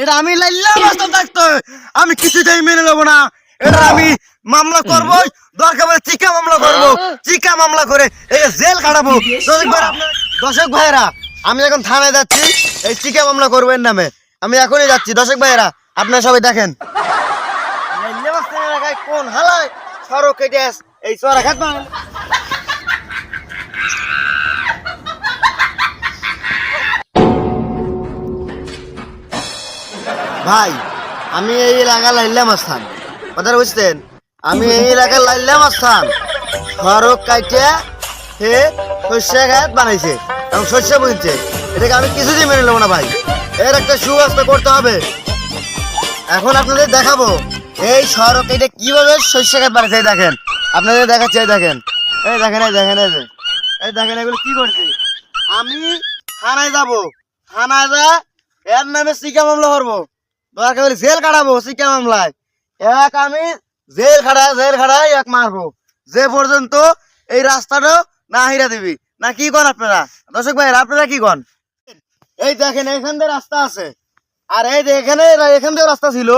এটা আমি লাইলা বাস্তা থাকতো। আমি কিছুতেই মেনে নেব না। এটা আমি মামলা করব, দরকার চিকা মামলা করব, চিকা মামলা করে এই জেল কাটাবো দর্শক ভাইরা আমি এখন থানায় যাচ্ছি, এই চিকা মামলা করব এর নামে। আমি এখনই যাচ্ছি, দর্শক ভাইরা আপনারা সবাই দেখেন। কোন হালায় সড়ক এই সড়ক ভাই, আমি এই এলাকায় লাইলাম স্থান কথা বুঝতেন আমি এই এলাকায় লাইলাম স্থান সড়ক কাইটে হে শস্য ঘাত বানাইছে এবং শস্য বুনছে। এটাকে আমি কিছুতেই মেনে নেব না ভাই। এর একটা সুব্যবস্থা করতে হবে। এখন আপনাদের দেখাবো, এই সড়ক এটা কীভাবে শস্য ঘাত বানাইছে দেখেন। আপনাদের দেখাচ্ছে দেখেন। এই দেখেন এই দেখেন, এই। এই দেখেন, এগুলো কি করছে? আমি থানায় যাব। থানায় যা, এর নামে শিকা মামলা করব। দরকার জেল কাটাবো শিক্ষা মামলায় এক আমি, জেল খাড়া জেল খাড়াই এক মারবো। যে পর্যন্ত এই রাস্তাটা না হিরা দিবি। না, কি কন আপনারা? দর্শক ভাই আপনারা কি কন? এই দেখেন, এখান দিয়ে রাস্তা আছে। আর এই এখানে, এখান দিয়েও রাস্তা ছিল।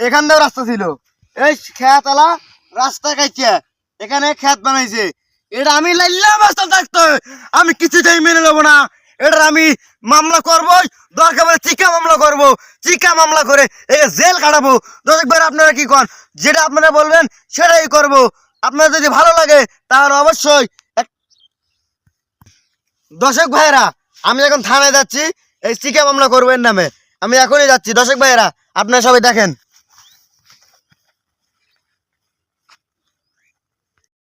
এখান দিয়েও রাস্তা ছিল। এই খেয়াতলা রাস্তা কাইছে এখানে খেত বানাইছে। এটা আমি লাইলাম রাস্তা থাকতো। আমি কিছুতেই মেনে নেব না। এটা আমি মামলা করব, দরকার পড়ে চিকা মামলা করব, চিকা মামলা করে এই জেল কাটাবো। দর্শক ভাই আপনারা কি কন? যেটা আপনারা বলবেন, সেটাই করব। আপনার যদি ভালো লাগে, তাহলে অবশ্যই এক- দর্শক ভাইরা, আমি এখন থানায় যাচ্ছি, এই চিকা মামলা করব এর নামে। আমি এখনই যাচ্ছি। দর্শক ভাইরা, আপনারা সবাই দেখেন।